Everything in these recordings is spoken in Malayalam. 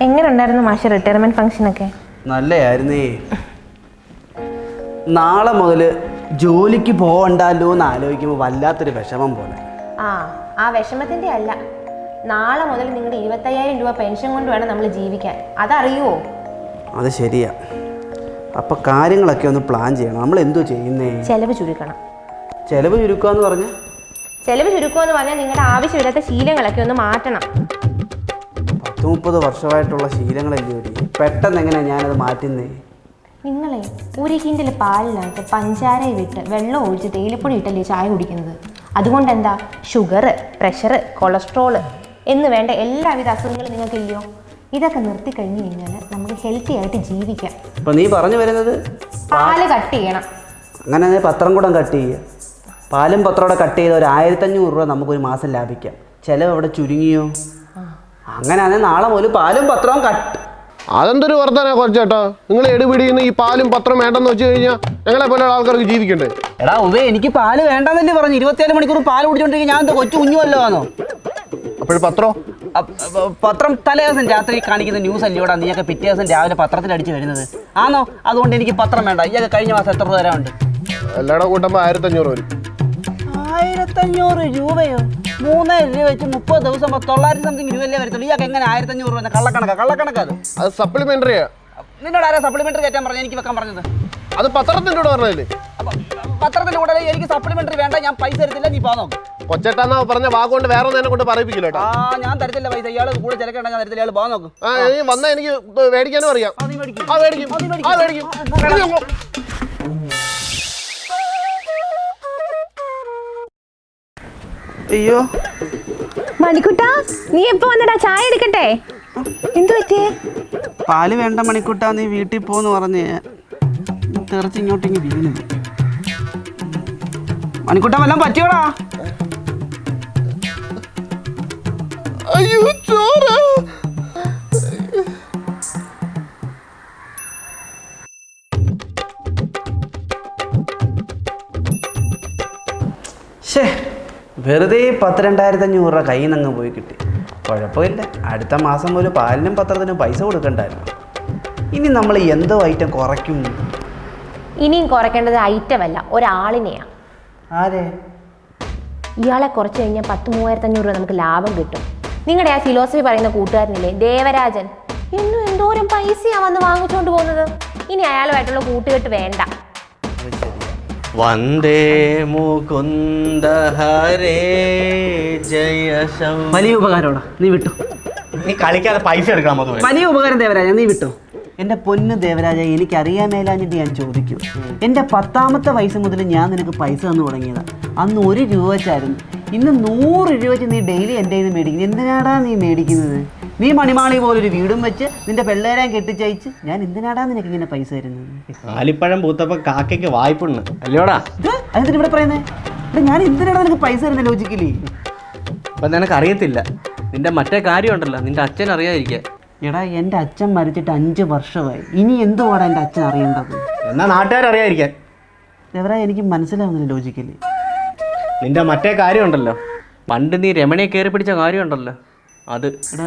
എങ്ങനെ ഉണ്ടായിരുന്നു മാഷ് റിട്ടയർമെന്റ് ഫംഗ്ഷനൊക്കെ നല്ലയായിരുന്നേ. നാളെ മുതൽ ജോലിക്ക് പോകണ്ടല്ലോ എന്ന് ആലോചിക്കുമ്പോൾ വല്ലാത്തൊരു വിഷമം പോലെ. ആ ആ വിഷമത്തിന്റെ അല്ല. നാളെ മുതൽ നിങ്ങളുടെ ഇരുപത്തയ്യായിരം രൂപ പെൻഷൻ കൊണ്ട് വേണം നമ്മൾ ജീവിക്കാൻ. അതറിയുവോ? അത് ശരിയാ. അപ്പൊ കാര്യങ്ങളൊക്കെ ഒന്ന് പ്ലാൻ ചെയ്യണം. നമ്മൾ എന്തോ ചെയ്യുന്നേ? ചെലവ് ചുരുക്കണം. ചെലവ് ചുരുക്കുക എന്ന് പറഞ്ഞാൽ ചെലവ് ചുരുക്കുക എന്ന് പറഞ്ഞാൽ നിങ്ങളുടെ ആവശ്യമില്ലാത്ത ശീലങ്ങളൊക്കെ ഒന്ന് മാറ്റണം. പത്ത് മുപ്പത് വർഷമായിട്ടുള്ള ശീലങ്ങളല്ലേ ഒരു പെട്ടെന്ന് എങ്ങനെയാണ് ഞാനത് മാറ്റുന്നേ? നിങ്ങളെ ഒരു കിൻഡിൽ പാലിനകത്ത് പഞ്ചാര വിട്ട് വെള്ളം ഒഴിച്ച് തേയിലപ്പൊടി ഇട്ടല്ലേ ചായ കുടിക്കുന്നത്? അതുകൊണ്ട് എന്താ ഷുഗർ പ്രഷർ കൊളസ്ട്രോൾ എന്ന് വേണ്ട എല്ലാവിധ അസുഖങ്ങളും നിങ്ങൾക്കില്ലയോ ഇതൊക്കെ നിർത്തി കഴിഞ്ഞു കഴിഞ്ഞാൽ നമുക്ക് ഹെൽത്തി ആയിട്ട് ജീവിക്കാം. ഇപ്പൊ നീ പറഞ്ഞു വരുന്നത് പാൽ കട്ട് ചെയ്യണം. അങ്ങനെ പത്രം കൂടെ കട്ട് ചെയ്യുക പാലും പത്രം കൂടെ കട്ട് ചെയ്ത ഒരു ആയിരത്തഞ്ഞൂറ് രൂപ നമുക്കൊരു മാസം ലാഭിക്കാം. ചിലവ് അവിടെ ചുരുങ്ങിയോ? അങ്ങനെയാണെങ്കിൽ നാളെ മുതൽ പാലും പത്രവും കട്ട് അതെന്തൊരു വർദ്ധന കുറച്ചേട്ടാ നിങ്ങൾ എടുപിടിയുന്ന ഈ പാലും പത്രം വേണ്ടെന്ന് വെച്ച് കഴിഞ്ഞാൽ ഞങ്ങളെ പോലെ ആൾക്കാർക്ക് ജീവിക്കണ്ടേ? എടാ ഉവേ എനിക്ക് പാൽ വേണ്ടെന്നല്ലേ പറഞ്ഞു. ഇരുപത്തിയേഴ് മണിക്കൂർ പാൽ കുടിച്ചോണ്ടിരിക്കും ഞാൻ എന്താ കൊച്ചു കുഞ്ഞു വല്ലോ ആണോ അപ്പോഴും പത്രം പത്രം തലേ ദിവസം രാത്രി കാണിക്കുന്ന ന്യൂസ് അല്ലയോടാ നീയൊക്കെ പിറ്റേ ദിവസം രാവിലെ പത്രത്തിൽ അടിച്ച് വരുന്നത്. ആണോ അതുകൊണ്ട് എനിക്ക് പത്രം വേണ്ട. ഇയൊക്കെ കഴിഞ്ഞ മാസം എത്ര രൂപ തരാനുണ്ട്? എല്ലാവരുടെ കൂട്ടുമ്പോൾ ആയിരത്തഞ്ഞൂറ് വരും. ആയിരത്തഞ്ഞൂറ് രൂപയോ? മൂന്നായിരം രൂപ വെച്ച് മുപ്പത് ദിവസം തൊള്ളായിരത്തി സംതിങ് രൂപയല്ലേ വരത്തുള്ളൂ ഇയാൾക്ക് എങ്ങനെ ആയിരത്തി അഞ്ഞൂറ് രൂപ കള്ളക്കണക്ക കള്ളക്കണക്കാ അത് അത് സപ്ലിമെന്ററി നിന്നോട് ആരാ സപ്ലിമെന്ററി കയറ്റാൻ പറഞ്ഞു എനിക്ക് വെക്കാൻ പറഞ്ഞത് അത് പത്രത്തിന്റെ കൂടെ പറഞ്ഞില്ലേ പത്രത്തിന്റെ കൂടെ എനിക്ക് സപ്ലിമെന്ററി വേണ്ട ഞാൻ പൈസ തരത്തില്ല നീ പോന്നോ കൊച്ചേട്ടാന്നാ പറഞ്ഞ വാക്കുകൊണ്ട് വേറെ ഒന്നും എന്നെ കൊണ്ട് പറയിപ്പിക്കില്ല കേട്ടോ ആ ഞാൻ തരത്തില്ല പൈസ ഇയാൾ കൂടെ ചിലക്കണ്ട ഞാൻ തരത്തില്ല ഇയാൾ പോകാൻ നോക്കും ആ ഇനി വന്നാൽ എനിക്ക് മേടിക്കാനും അറിയാം ആ, മേടിക്കും ആ മേടിക്കും ആ, മേടിക്ക്. അയ്യോ. മണിക്കുട്ടാ നീ എപ്പോ വന്നടാ ചായ എടുക്കട്ടെ? എന്തു പറ്റിയേ? പാൽ വേണ്ട മണിക്കുട്ടാ നീ വീട്ടിൽ പോന്ന് പറഞ്ഞ്. തെറിച്ച് ഇങ്ങോട്ടിങ്ങി വീണു. മണിക്കുട്ടാ വല്ലതും പറ്റിയോടാ? അയ്യോ ചോര ഷേ വെറുതെ പത്ത് രണ്ടായിരത്തി അഞ്ഞൂറ് രൂപ കയ്യിൽ നിന്ന് അങ്ങ് പോയി കിട്ടി. കുഴപ്പമില്ല. അടുത്ത മാസം ഒരു പാലിനും പത്രത്തിനും പൈസ കൊടുക്കണ്ടായിരുന്നു. ഇനി നമ്മൾ എന്തോ ഐറ്റം കുറയ്ക്കും? ഇനിയും കുറയ്ക്കേണ്ടത് ഐറ്റം അല്ല ഒരാളിനെയാ. ആരെ? ഇയാളെ കുറച്ച് കഴിഞ്ഞാൽ പത്ത് മൂവായിരത്തി അഞ്ഞൂറ് രൂപ നമുക്ക് ലാഭം കിട്ടും. നിങ്ങളുടെ ആ ഫിലോസഫി പറയുന്ന കൂട്ടുകാരനില്ലേ ദേവരാജൻ? എന്നും എന്തോരം പൈസയാ വന്ന് വാങ്ങിച്ചുകൊണ്ട് പോകുന്നത്? ഇനി അയാളുമായിട്ടുള്ള കൂട്ടുകെട്ട് വേണ്ട. വന്ദേ മുകുന്ദ ഹരേ ജയ വലിയ ഉപകാരമാടാ നീ വിട്ടു. നീ കളിക്കാതെ പൈസ എടുക്കണം മധു വലിയ ഉപകാരം ദേവരാജ നീ വിട്ടു. എന്റെ പൊന്ന് ദേവരാജ എനിക്ക് അറിയാൻ മേലാഞ്ഞിട്ട് ഞാൻ ചോദിക്കും. എന്റെ പത്താമത്തെ വയസ്സ് മുതൽ ഞാൻ നിനക്ക് പൈസ തന്നു തുടങ്ങിയതാ. അന്ന് ഒരു രൂപ വെച്ചായിരുന്നു. ഇന്ന് നൂറ് രൂപ വെച്ച് നീ ഡെയിലി എന്റെ നിന്ന് മേടിക്കുന്നത് എന്തിനാടാ നീ മേടിക്കുന്നത്? നീ മണിമാളി പോലൊരു വീടും വെച്ച് നിന്റെ പിള്ളേരെയും കെട്ടിച്ചയച്ച് ഞാൻ എന്തിനാടാ നിനക്ക് ഇങ്ങനെ പൈസ തരുന്നത്? കാലിപ്പഴം പൂത്തപ്പോ കാക്കയ്ക്ക് വായ്പുണ്ട്. അല്ലയോടാ. ഇത്? അതിന് ഇവിടെ പറയുന്നത് എടാ ഞാൻ എന്തിനാടാ നിനക്ക് പൈസ തരുന്നത് ലോജിക്കലി അപ്പൊ നിനക്ക് അറിയത്തില്ല നിന്റെ മറ്റേ കാര്യമുണ്ടല്ലോ. നിന്റെ അച്ഛൻ അറിയാതിരിക്കാൻ. എടാ എന്റെ അച്ഛൻ മരിച്ചിട്ട് അഞ്ച് വർഷമായി. ഇനി എന്തുവാടാ എന്റെ അച്ഛൻ അറിയേണ്ടത്? എന്നാ നാട്ടുകാരറിയാതിരിക്കാൻ എവരാ എനിക്ക് മനസ്സിലാവുന്നില്ല ലോജിക്കലി നിന്റെ മറ്റേ കാര്യമുണ്ടല്ലോ. പണ്ട് നീ രമണിയെ കയറി പിടിച്ച കാര്യമുണ്ടല്ലോ. അത് എടാ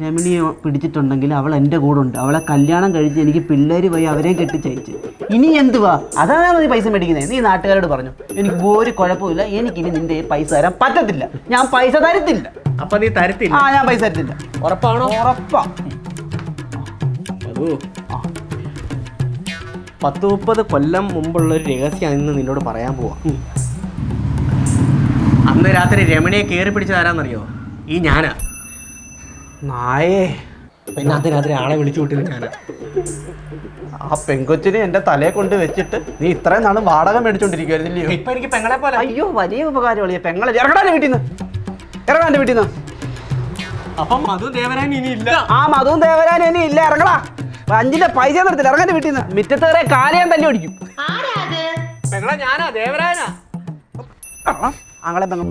രമണിയെ പിടിച്ചിട്ടുണ്ടെങ്കിൽ അവൾ എന്റെ കൂടെ ഉണ്ട് അവളെ കല്യാണം കഴിച്ച് എനിക്ക് പിള്ളേർ പോയി അവരെയും കെട്ടിച്ചയച്ച്. ഇനി എന്തുവാ? അതാണ് നീ പൈസ മേടിക്കുന്നത് നീ നാട്ടുകാരോട് പറഞ്ഞു എനിക്ക് ഒരു കുഴപ്പമില്ല എനിക്കിനി നിന്റെ പൈസ തരാൻ പറ്റത്തില്ല. ഞാൻ പൈസ തരത്തില്ല. അപ്പൊ നീ തരത്തില്ല? ആ ഞാൻ പൈസ തരത്തില്ല. ഉറപ്പാണോ? ഉറപ്പാ. പത്ത് മുപ്പത് കൊല്ലം മുമ്പുള്ള ഒരു രഹസ്യം ഇന്ന് നിന്നോട് പറയാൻ പോവാ. അന്ന് രാത്രി രമണിയെ കയറി പിടിച്ചതാരാന്നറിയോ? ഈ ഞാനാ. നായേ. പിന്നെ അന്ന് രാത്രി ആളെ വിളിച്ചു ഞാനാ. ആ പെങ്കൊച്ചിനെ എന്റെ തലയെ കൊണ്ട് വെച്ചിട്ട് നീ ഇത്രയും നാളും വാടക മേടിച്ചോണ്ടിരിക്കുവായിരുന്നില്ലയോ ഇപ്പൊ എനിക്ക് പെങ്ങളെ പോലെ അയ്യോ വലിയ ഉപകാരമുള്ള പെങ്ങളെ ഇറങ്ങടാ വീട്ടിൽ നിന്ന് ഇറങ്ങാ എന്റെ വീട്ടിൽ നിന്ന് അപ്പം മധു ദേവരാൻ ഇനി ഇല്ല. ആ മധുവും ദേവരാനും ഇനി ഇല്ല. ഇറങ്ങടാ. അഞ്ചിന്റെ പൈസ നിർത്തില്ല ഇറങ്ങാൻ വീട്ടിൽ നിന്ന് മിറ്റത്ത് കയറിയ കാലയാൻ തല്ലി ഓടിക്കും. പെങ്ങളെ ഞാനാ ദേവരാനാ ആങ്ങളെ പെങ്ങൾ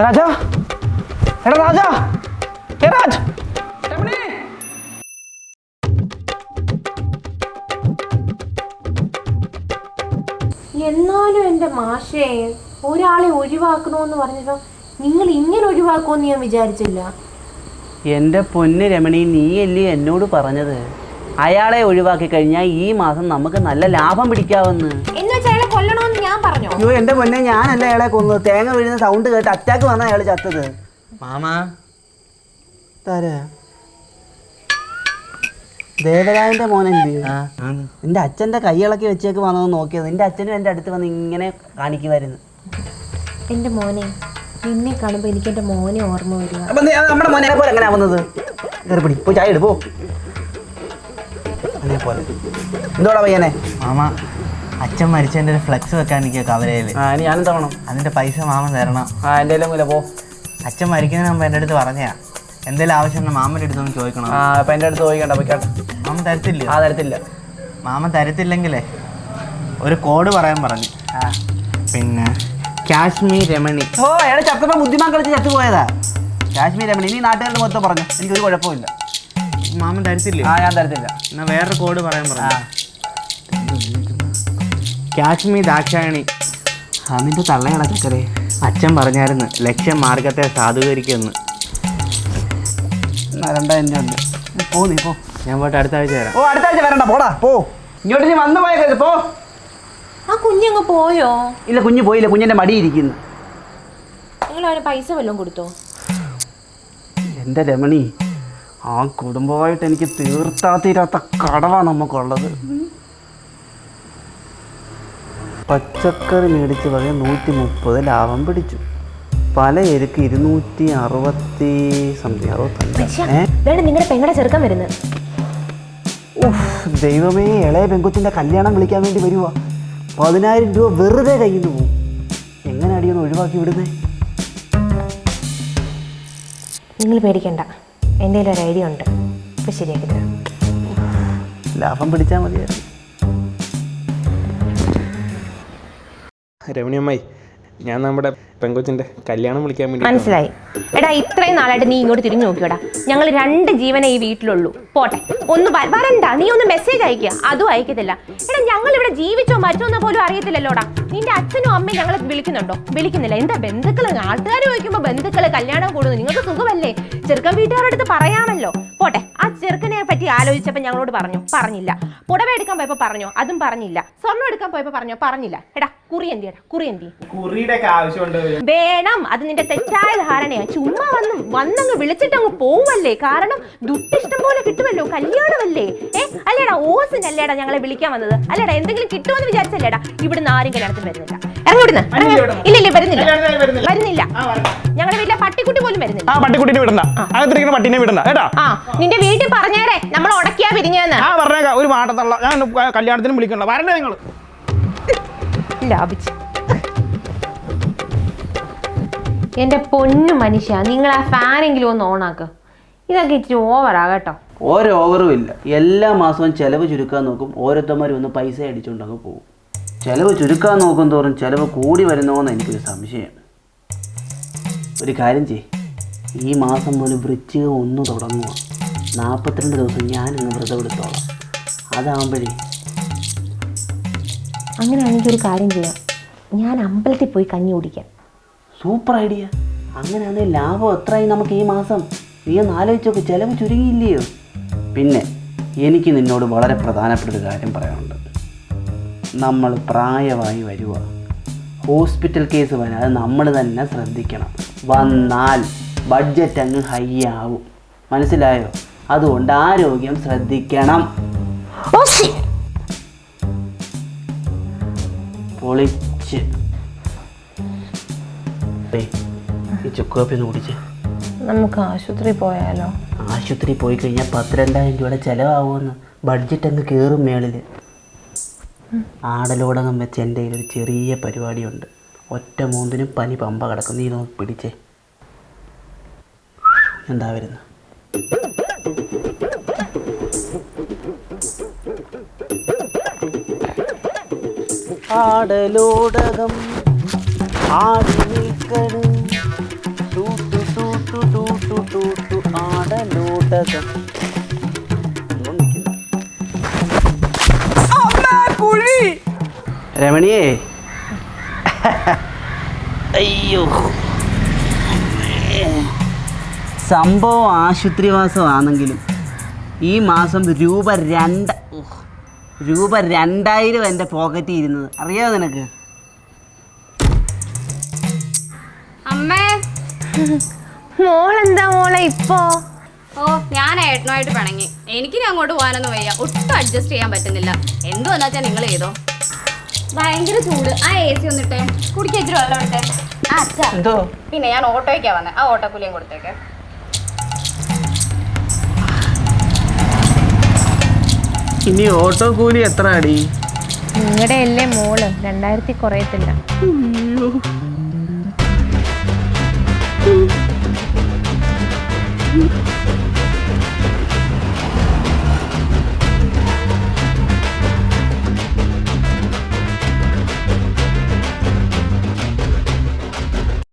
രാജാ? എടാ രാജാ? ഏ രാജ്? രമണി. എന്നാലും എന്റെ മാഷേ ഒരാളെ ഒഴിവാക്കണമെന്ന് പറഞ്ഞിട്ടോ നിങ്ങൾ ഇങ്ങനെ ഒഴിവാക്കുമെന്ന് ഞാൻ വിചാരിച്ചില്ല. എന്റെ പൊന്ന് രമണി നീയല്ലേ എന്നോട് പറഞ്ഞത്? അയാളെ ഒഴിവാക്കി കഴിഞ്ഞാൽ ഈ മാസം നമുക്ക് നല്ല ലാഭം പിടിക്കാവുന്ന. കൊല്ലണമെന്ന് ഞാൻ പറഞ്ഞോ? അയ്യോ എന്റെ പൊന്നെ ഞാനല്ല അയാളെ കൊന്നത്. തേങ്ങ വീഴുന്ന സൗണ്ട് കേട്ട് അറ്റാക്ക് വന്ന അയാൾ ചത്തത്. മാമാ. താരാ ദേവരായന്റെ മോനെ എന്ത് അച്ഛന്റെ ആ ആന്ന്. അച്ഛന്റെ കൈയിളക്കി വെച്ചേക്ക് വന്നത് നോക്കിയത് എന്റെ അച്ഛനും എന്റെ അടുത്ത് വന്ന് ഇങ്ങനെ കാണിക്കുമായിരുന്നു എന്റെ മോനെ നിന്നെ കാണുമ്പോൾ എനിക്ക് എന്റെ മോനെ ഓർമ്മ വരിക. നമ്മുടെ മോനെ പോലെ എങ്ങനെ ആവുന്നത്? കയറി പിടി. പോ ചായ എടുപ്പോ അതിനെ പോലെ എന്തോടാ പയ്യനെ? മാമ അച്ഛൻ മരിച്ചതിന്റെ ഒരു ഫ്ലെക്സ് വെക്കാൻ എനിക്ക് കവലയിൽ ആ ഇനി ഞാനും തവണം അതിന്റെ പൈസ മാമ തരണം. ആ എന്റെ ഇല്ല പോ. അച്ഛൻ മരിക്കുന്നതിന് മുമ്പ് എന്റെ അടുത്ത് പറഞ്ഞാ എന്തെങ്കിലും ആവശ്യം ഉണ്ടെങ്കിൽ മാമന്റെ അടുത്തൊന്ന് ചോദിക്കണം. ആ അപ്പം എന്റെ അടുത്ത് ചോദിക്കണ്ട പോയിക്കോട്ടെ മാമ തരത്തില്ല. ആ തരത്തില്ല. മാമ തരത്തില്ലെങ്കിലേ ഒരു കോഡ് പറയാൻ പറഞ്ഞു. ആ. പിന്നെ കാശ്മീർ രമണി. ഓ അയാൾ ചത്തപ്പോൾ ബുദ്ധിമാൻ കളിച്ച് ചത്തുപോയതാ. കാശ്മീർ രമണി ഇനി നാട്ടുകാരുടെ മൊത്തം പറഞ്ഞു. എനിക്കൊരു കുഴപ്പമില്ല മാമൻ തരത്തില്ലേ ആ ഞാൻ തരത്തില്ല എന്നാ വേറൊരു കോഡ് പറയാൻ പറഞ്ഞു കാശ്മീർ ദാക്ഷായണി. അതിന്റെ തള്ളയാണ് ചക്കരെ. അച്ഛൻ പറഞ്ഞായിരുന്നു ലക്ഷ്യം മാർഗത്തെ സാധൂകരിക്കുമെന്ന്. രണ്ടായിരം രൂപ ഉണ്ട്. പോ നീ പോ. ഞാൻ പോയിട്ട് അടുത്ത ആഴ്ച വരാം. ഓ അടുത്ത ആഴ്ച വരണ്ട പോടാ പോ. ഇങ്ങോട്ട് നീ വന്നു പോയത് പോ. ആ കുഞ്ഞങ്ങ് പോയോ? ഇല്ല കുഞ്ഞ് പോയില്ല കുഞ്ഞിന്റെ നിങ്ങൾ അവന് പൈസ വല്ലതും കൊടുത്തോ? എന്റെ രമണി ആ കുടുംബമായിട്ട് എനിക്ക് തീർത്താ തീരാത്ത കടവാ നമുക്കുള്ളത്. പച്ചക്കറി മേടിച്ച് വകെ നൂറ്റി മുപ്പത് ലാഭം പിടിച്ചു. പല എരുക്ക് ഇരുന്നൂറ്റി അറുപത്തി സംതിങ് അറുപത്തഞ്ച്. നിങ്ങളുടെ പെങ്ങളുടെ ചെറുക്കാൻ വരുന്നത്. ദൈവമേ ഇളയ പെങ്കുച്ചിന്റെ കല്യാണം വിളിക്കാൻ വേണ്ടി വരുവാ. പതിനായിരം രൂപ വെറുതെ കയ്യിൽ നിന്ന് പോകും. എങ്ങനെ അടിയൊന്ന് ഒഴിവാക്കി വിടുന്നേ? നിങ്ങൾ പേടിക്കണ്ട. എന്റെ ഒരു ഐഡിയ ഉണ്ട്. ഇപ്പം ശരിയാക്കി തരാം. ലാഭം പിടിച്ചാൽ മതിയായിരുന്നു. രമണിയമ്മായി ഞാൻ നമ്മുടെ പെങ്കൊച്ചിന്റെ കല്യാണം വിളിക്കാൻ വേണ്ടി മനസ്സിലായി. എടാ ഇത്രയും നാളായിട്ട് നീ ഇങ്ങോട്ട് തിരിഞ്ഞു നോക്കിയോടാ. ഞങ്ങൾ രണ്ട് ജീവനെ ഈ വീട്ടിലുള്ളൂ. പോട്ടെ. ഒന്ന് വരണ്ട നീ ഒന്ന് മെസ്സേജ് അയക്കുക അതും അയക്കത്തില്ല. എടാ ഞങ്ങൾ ഇവിടെ ജീവിച്ചോ മരിച്ചോ എന്ന് പോലും അറിയത്തില്ലല്ലോടാ. നിന്റെ അച്ഛനും അമ്മയും ഞങ്ങളെ വിളിക്കുന്നുണ്ടോ? വിളിക്കുന്നില്ല. എന്താ ബന്ധുക്കൾ ആൾക്കാർ ചോദിക്കുമ്പോ ബന്ധുക്കൾ കല്യാണം കൂടുന്നു. നിങ്ങൾക്ക് സുഖമല്ലേ? ചെറുക്കൻ വീട്ടുകാരുടെ അടുത്ത് പറയാമല്ലോ. പോട്ടെ. ആലോചിച്ചപ്പോൾ ഞങ്ങളോട് പറഞ്ഞു പറഞ്ഞില്ല. പുടവ എടുക്കാൻ പോയപ്പോ പറഞ്ഞോ അതും പറഞ്ഞില്ല. സ്വർണം എടുക്കാൻ പോയപ്പോൾ പറഞ്ഞു പറഞ്ഞില്ല. എടാ കുറി എന്തിയടാ കുറി എന്തി കുറിയുടെ ഒക്കെ ആവശ്യമുണ്ട്. വേണം അത് നിന്റെ തെറ്റായ ധാരണയാണ് ചുമ്മാ വന്ന് വന്നങ്ങ് വിളിച്ചിട്ട് അങ്ങ് പോവല്ലേ? കാരണം ദുട്ടിഷ്ടം പോലെ കിട്ടുമല്ലോ കല്യാണമല്ലേ? ഏ അല്ലേടാ ഓസിന് അല്ലേടാ ഞങ്ങളെ വിളിക്കാൻ വന്നത്? അല്ലേടാ എന്തെങ്കിലും കിട്ടുമെന്ന് വിചാരിച്ചല്ലേടാ? ഇവിടുന്ന് ആരും കല്യാണത്തിന് വരുന്നില്ല. ഇറങ്ങ്. ഇല്ല ഇല്ല വരുന്നില്ല. വരുന്നില്ല. ഞങ്ങളുടെ വീട്ടിലെ പട്ടിക്കുട്ടി പോലും വരുന്നില്ല. ആ പട്ടിക്കുട്ടിനെ വിടണ്ട. അകത്തിരിക്കുന്ന പട്ടിനെ വിടണ്ട കേട്ടാ? ആ നിന്റെ വീട്ടിൽ പറഞ്ഞേരെ. നമ്മൾ ഉടക്കിയാ പിരിഞ്ഞെന്ന്. ആ പറഞ്ഞേക്കാം. ഒരു മാട്ടത്തള്ള ഞാൻ കല്യാണത്തിന് വിളിക്കണ്ട. വരണ്ട നിങ്ങൾ ലാഭിച്ചു. എന്റെ പൊന്നു മനുഷ്യ നിങ്ങൾ ആ ഫാനെങ്കിലും ഒന്ന് ഓണാക്ക്. ഇതൊക്കെ ഇച്ചിരി ഓവറാ കേട്ടോ. ഓരോ ഓവറും ഇല്ല. എല്ലാ മാസവും ചെലവ് ചുരുക്കാൻ നോക്കും. ഓരോരുത്തന്മാർ ഒന്ന് പൈസ അടിച്ചുകൊണ്ട് അങ്ങ് പോകും. ചിലവ് ചുരുക്കാൻ നോക്കും തോറും ചെലവ് കൂടി വരുന്നോന്ന് എനിക്കൊരു സംശയമാണ് ഒരു കാര്യം ചെയ് ഈ മാസം മുതൽ ബ്രിഡ്ജ് ഒന്ന് തുടങ്ങുക. നാൽപ്പത്തിരണ്ട് ദിവസം ഞാനിന്ന് വ്രതം എടുത്തോളാം. അതാകുമ്പോഴേ അങ്ങനെയാണെങ്കിൽ ഒരു കാര്യം ചെയ്യാം. ഞാൻ അമ്പലത്തിൽ പോയി കഞ്ഞി കുടിക്കാം. സൂപ്പർ ഐഡിയ അങ്ങനെയാണെങ്കിൽ ലാഭം എത്രയായി നമുക്ക് ഈ മാസം. നീ ഒന്ന് ആലോചിച്ചൊക്കെ ചിലവ് ചുരുങ്ങിയില്ലയോ? പിന്നെ എനിക്ക് നിന്നോട് വളരെ പ്രധാനപ്പെട്ട ഒരു കാര്യം പറയാനുണ്ട്. നമ്മൾ പ്രായമായി വരുക ഹോസ്പിറ്റൽ കേസ് വരാതെ നമ്മൾ തന്നെ ശ്രദ്ധിക്കണം. വന്നാൽ ബഡ്ജറ്റ് അങ്ങ് ഹൈ ആവും. മനസ്സിലായോ? അതുകൊണ്ട് ആരോഗ്യം ശ്രദ്ധിക്കണം. പൊളിച്ച്. ഈ ചുക്കുകാപ്പി ഒന്ന് കുടിച്ച്. നമുക്ക് ആശുപത്രി പോയാലോ? ആശുപത്രി പോയി കഴിഞ്ഞാൽ പത്ത് രണ്ടായിരം രൂപയുടെ ചിലവാകുമെന്ന് ബഡ്ജറ്റ് അങ്ങ് കയറും മേളിൽ ആടലോടകം വെച്ച് എന്റെ ഒരു ചെറിയ പരിപാടിയുണ്ട്. ഒറ്റ മൂന്നിനും പനി പമ്പ കിടക്കും. നീ നോക്കി പിടിച്ചേ. എന്താ വരുന്നു? ആടലോടകം ആടി നിൽക്കണം. ആടലോടകം. രമണിയേ. അയ്യോ. സംഭവം ആശുപത്രിവാസമാണെങ്കിലും ഈ മാസം രൂപ രണ്ട് രൂപ രണ്ടായിരം എന്റെ പോക്കറ്റിൽ ഇരുന്നത്. അറിയാമോ നിനക്ക്? അമ്മേ. മോളെന്താ മോളെ ഇപ്പോ? ഓ ഞാൻ ഏട്ടനുമായിട്ട് പിണങ്ങി. എനിക്ക് ഇനി അങ്ങോട്ട് പോകാനൊന്നും വയ്യ. ഒട്ടും അഡ്ജസ്റ്റ് ചെയ്യാൻ പറ്റുന്നില്ല. എന്തു വന്നാച്ചാ നിങ്ങൾ ചെയ്തോ? ഭയങ്കര ചൂട്. ആ എ സി ഒന്നിട്ടെ കുടിക്കാൻ ഇച്ചിരി വെള്ളം ഇട്ടെ ആ അച്ഛാ. എന്തോ? പിന്നെ ഞാൻ ഓട്ടോയ്ക്കാ വന്നേ. ആ ഓട്ടോ ഓട്ടോക്കൂലിയും കൊടുത്തേക്കെ. ഇനി ഓട്ടോ കൂലി എത്ര അടി നിങ്ങളുടെ അല്ലേ മോൾ. രണ്ടായിരത്തി കുറയത്തില്ല. അയ്യോ.